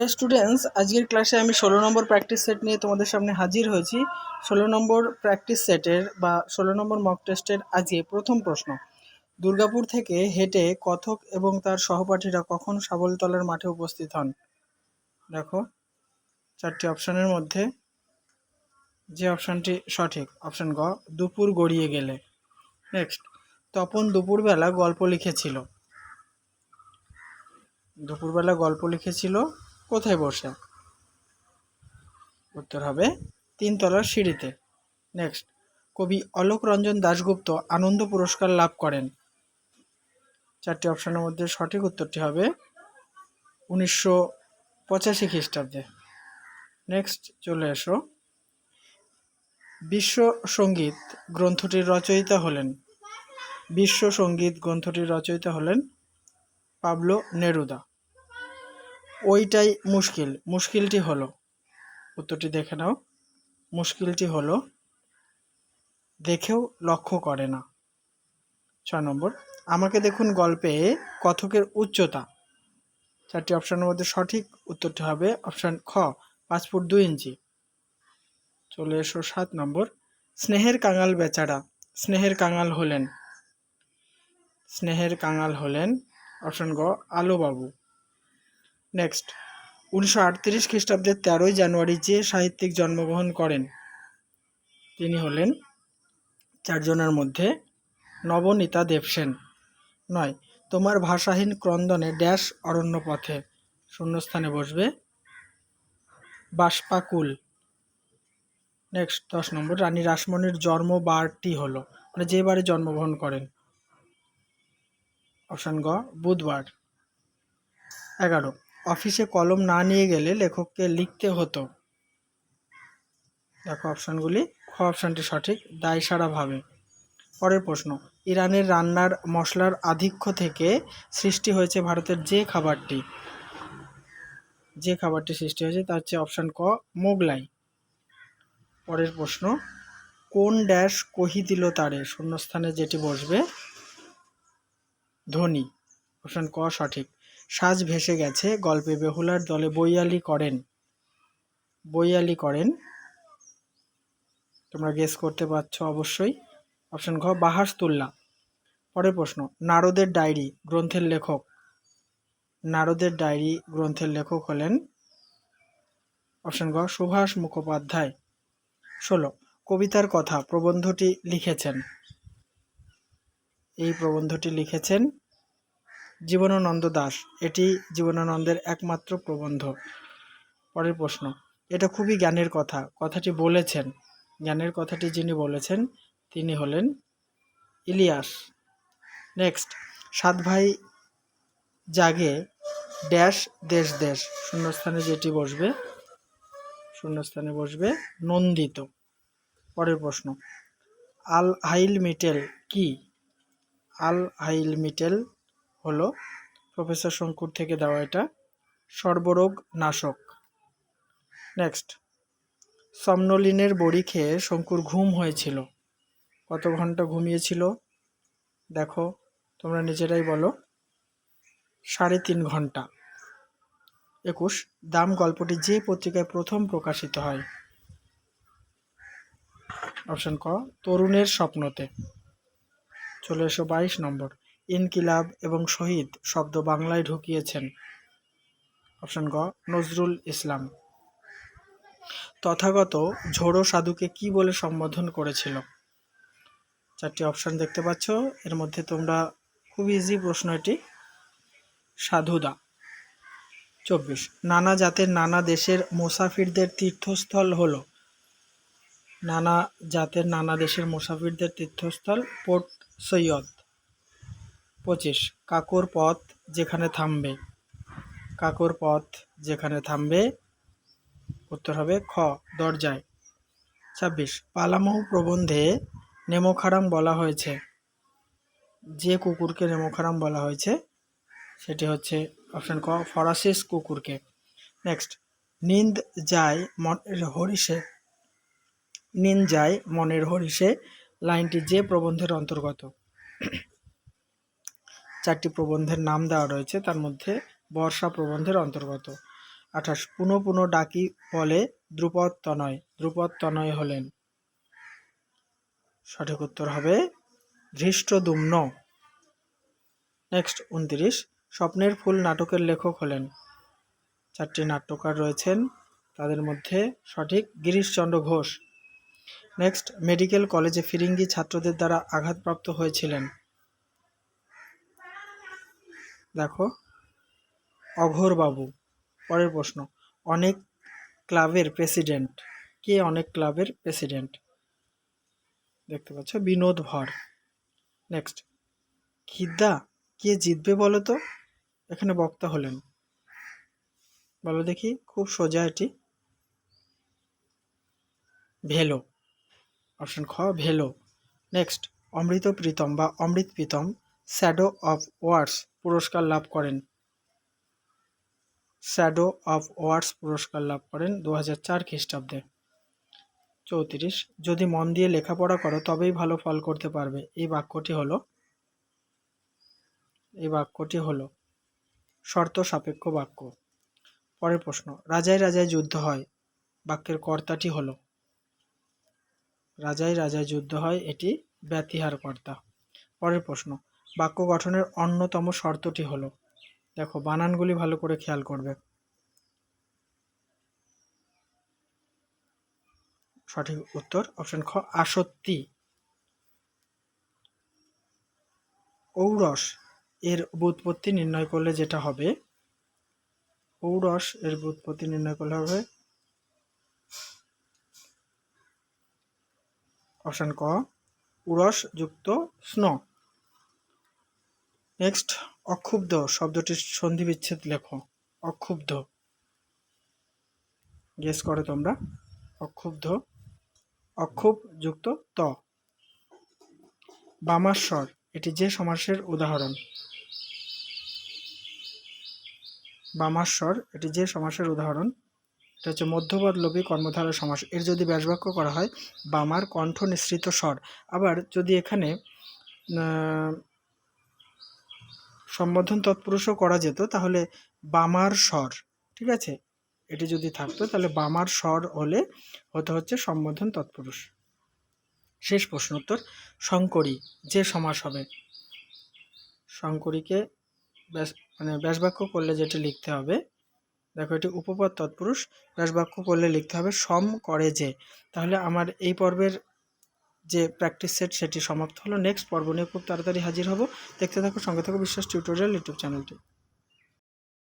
Students আজকের ক্লাসে আমি ষোলো নম্বর প্র্যাকটিস সেট নিয়ে তোমাদের সামনে হাজির হয়েছি। ষোলো নম্বর প্র্যাকটিস সেটের বা ষোলো নম্বর মক টেস্টের আজকে প্রথম প্রশ্ন। দুর্গাপুর থেকে হেঁটে কথক এবং তার সহপাঠীরা কখন সাবলতলার মাঠে উপস্থিত হন? দেখো, চারটি অপশানের মধ্যে যে অপশানটি সঠিক, অপশান গ, দুপুর গড়িয়ে গেলে। নেক্সট তপন দুপুরবেলা গল্প লিখেছিল। দুপুরবেলা গল্প লিখেছিল কোথায় বসে? উত্তর হবে তিনতলার সিঁড়িতে। নেক্সট কবি অলোক রঞ্জন দাশগুপ্ত আনন্দ পুরস্কার লাভ করেন। চারটি অপশনের মধ্যে সঠিক উত্তরটি হবে উনিশশো পঁচাশি খ্রিস্টাব্দে। নেক্সট চলে এসো। বিশ্ব সংগীত গ্রন্থটির রচয়িতা হলেন বিশ্ব সংগীত গ্রন্থটির রচয়িতা হলেন পাবলো নেরুদা। ওইটাই মুশকিল। মুশকিলটি হলো, উত্তরটি দেখে নাও। মুশকিলটি হলো, দেখেও লক্ষ্য করে না। ছয় নম্বর, আমাকে দেখুন গল্পে কথকের উচ্চতা। চারটি অপশানের মধ্যে সঠিক উত্তরটি হবে অপশান খ, পাঁচ ফুট দুই ইঞ্চি। চলে এসো সাত নম্বর, স্নেহের কাঙাল বেচারা, স্নেহের কাঙাল হলেন। স্নেহের কাঙাল হলেন অপশান গ, আলুবাবু। নেক্সট উনিশশো আটত্রিশ খ্রিস্টাব্দের তেরোই জানুয়ারি যে সাহিত্যিক জন্মগ্রহণ করেন, তিনি হলেন চারজনের মধ্যে নবনীতা দেবসেন নয়, তোমার ভাষাহীন ক্রন্দনে ড্যাশ অরণ্য পথে। শূন্যস্থানে বসবে বাষ্পাকুল। নেক্সট দশ নম্বর, রানী রাসমণির জন্ম বারটি হলো মানে যে বারে জন্মগ্রহণ করেন। অপশান গ, বুধবার। এগারো অফিসে কলম না নিয়ে গেলে লেখককে লিখতে হতো। দেখো অপশানগুলি। খ অপশানটি সঠিক। দায়সারাভাবে পরের প্রশ্ন। ইরানের রান্নার মশলার আধিক্য থেকে সৃষ্টি হয়েছে ভারতের যে খাবারটি। যে খাবারটি সৃষ্টি হয়েছে তার হচ্ছে অপশান ক, মোগলাই। পরের প্রশ্ন। কোন ড্যাশ কহি দিল তারে? শূন্যস্থানে যেটি বসবে। ধনী অপশান ক সঠিক। সাজ ভেসে গেছে গল্পে বেহুলার দলে বইয়ালি করেন। বইয়ালি করেন। তোমরা গেস করতে পারছ অবশ্যই। অপশন ঘ বাহাসতুল্লাহ পরের প্রশ্ন, নারদের ডায়েরি, গ্রন্থের লেখক। নারদের ডায়েরি, গ্রন্থের লেখক হলেন অপশন ঘ, সুভাষ মুখোপাধ্যায়। ষোলো, কবিতার কথা, প্রবন্ধটি লিখেছেন। এই প্রবন্ধটি লিখেছেন জীবনানন্দ দাস। এটি জীবনানন্দের একমাত্র প্রবন্ধ। পরের প্রশ্ন, এটা খুবই জ্ঞানের কথা। কথাটি বলেছেন। জ্ঞানের কথাটি যিনি বলেছেন, তিনি হলেন ইলিয়াস। নেক্সট, সাত ভাই জাগে ড্যাশ দেশ দেশ। শূন্যস্থানে যেটি বসবে, শূন্যস্থানে বসবে নন্দিত। পরের প্রশ্ন, আল হাইল মিটেল কি? আল হাইল মিটেল হলো প্রফেসর শঙ্কুর থেকে দেওয়া এটা। সর্বরোগ নাশক নেক্সট সমনলিনের বড়ি খেয়ে শঙ্কুর ঘুম হয়েছিল। কত ঘণ্টা ঘুমিয়েছিল? দেখো, তোমরা নিজেরাই বলো। সাড়ে তিন ঘণ্টা। একুশ। দাম গল্পটি যে পত্রিকায় প্রথম প্রকাশিত হয়। অপশন ক, তরুণের স্বপ্নতে। চলে এসো বাইশ নম্বর। ইনকিলাব এবং শহীদ শব্দ বাংলায় ঢুকিয়েছেন। অপশন গ, নজরুল ইসলাম। তথাগত ঝোড়ো সাধুকে কি বলে সম্বোধন করেছিল? চারটি অপশান দেখতে পাচ্ছ। এর মধ্যে তোমরা খুব ইজি প্রশ্ন এটি। সাধুদা। চব্বিশ, নানা জাতের নানা দেশের মুসাফিরদের তীর্থস্থল হলো। নানা জাতের নানা দেশের মুসাফিরদের তীর্থস্থল পোর্ট সৈয়দ। পঁচিশ। কাকুর পথ যেখানে থামবে। কাকুর পথ যেখানে থামবে, উত্তর হবে খ, দরজায়। ছাব্বিশ। পালামৌ প্রবন্ধে নেমোখারাম বলা হয়েছে। যে কুকুরকে নেমোখারাম বলা হয়েছে, সেটি হচ্ছে অপশান ক, ফরাসিস কুকুরকে। নেক্সট। নিন্দ যায় মনের হরিষে। নিন যায় মনের হরিষে, লাইনটি যে প্রবন্ধের অন্তর্গত। চারটি প্রবন্ধের নাম দেওয়া রয়েছে, তার মধ্যে বর্ষা প্রবন্ধের অন্তর্গত। আঠাশ, পুনঃ পুনঃ ডাকি বলে দ্রুপদ তনয় দ্রুপদ তনয় হলেন। সঠিক উত্তর হবে ধৃষ্টদুম্ন। নেক্সট, উনত্রিশ, স্বপ্নের ফুল নাটকের লেখক হলেন। চারটি নাট্যকার রয়েছেন, তাদের মধ্যে সঠিক গিরিশচন্দ্র ঘোষ। নেক্সট, মেডিকেল কলেজে ফিরিঙ্গি ছাত্রদের দ্বারা আঘাতপ্রাপ্ত হয়েছিলেন। দেখো। অঘোরবাবু, পরের প্রশ্ন। অনেক ক্লাবের প্রেসিডেন্ট। কে অনেক ক্লাবের প্রেসিডেন্ট? দেখতে পাচ্ছ, বিনোদ ভর। নেক্সট। খিদ্দা, কে জিতবে বলো তো এখানে বক্তা হলেন। বলো দেখি, খুব সোজা এটি। ভেলো। অপশন খ, ভেলো। নেক্সট, অমৃত প্রীতম বা Amrita Pritam. Shadow of words পুরস্কার লাভ করেন। শ্যাডো অফ ওয়ার্ডস পুরস্কার লাভ করেন দু হাজার চার খ্রিস্টাব্দে। চৌত্রিশ, যদি মন দিয়ে লেখাপড়া করো, তবেই ভালো ফল করতে পারবে। এই বাক্যটি হলো, এই বাক্যটি হলো শর্ত সাপেক্ষ বাক্য। পরের প্রশ্ন, রাজায় রাজায় যুদ্ধ হয়, বাক্যের কর্তাটি হলো। রাজায় রাজায় যুদ্ধ হয়, এটি ব্যতিহার কর্তা পরের প্রশ্ন বাক্য গঠনের অন্যতম শর্তটি হলো, দেখো, বানানগুলি ভালো করে খেয়াল করবে। সঠিক উত্তর, অপশন খ আসত্তি ঔরস এর বুৎপত্তি নির্ণয় করলে যেটা হবে, ঔরস এর বুৎপত্তি নির্ণয় করলে হবে, অপশন ক, উরস যুক্ত স্ন। নেক্সট অক্ষুব্ধ, শব্দটির সন্ধি বিচ্ছেদ লেখো। অক্ষুব্ধ। গেস করো তোমরা। অক্ষুব্ধ। অক্ষুব যুক্ত ত। বামাস্বর এটি যে সমাসের উদাহরণ। বামাস্বর এটি যে সমাসের উদাহরণ। এটা হচ্ছে মধ্যপদলোপী কর্মধারা সমাস। এর যদি ব্যাসবাক্য করা হয়, বামার কণ্ঠ নিঃসৃত স্বর। আবার যদি এখানে সম্বোধন তৎপুরুষও করা যেত, তাহলে বামার স্বর, ঠিক আছে? এটি যদি থাকতো, তাহলে বামার স্বর হলে হতে হচ্ছে সম্বোধন তৎপুরুষ। শেষ প্রশ্ন উত্তর, শঙ্করী, যে সমাস হবে? শঙ্করীকে ব্যাস মানে ব্যাসবাক্য করলে যেটি লিখতে হবে, দেখো এটি উপপদ তৎপুরুষ, ব্যাসবাক্য করলে লিখতে হবে সম করে যে। তাহলে আমার এই পর্বের যে প্র্যাকটিস সেট সেটি সমাপ্ত হলো। নেক্সট পর্ব নিয়ে খুব তাড়াতাড়ি হাজির হব। দেখতে থাকো সঙ্গে থাকো বিশ্বাস টিউটোরিয়াল ইউটিউব চ্যানেলটি।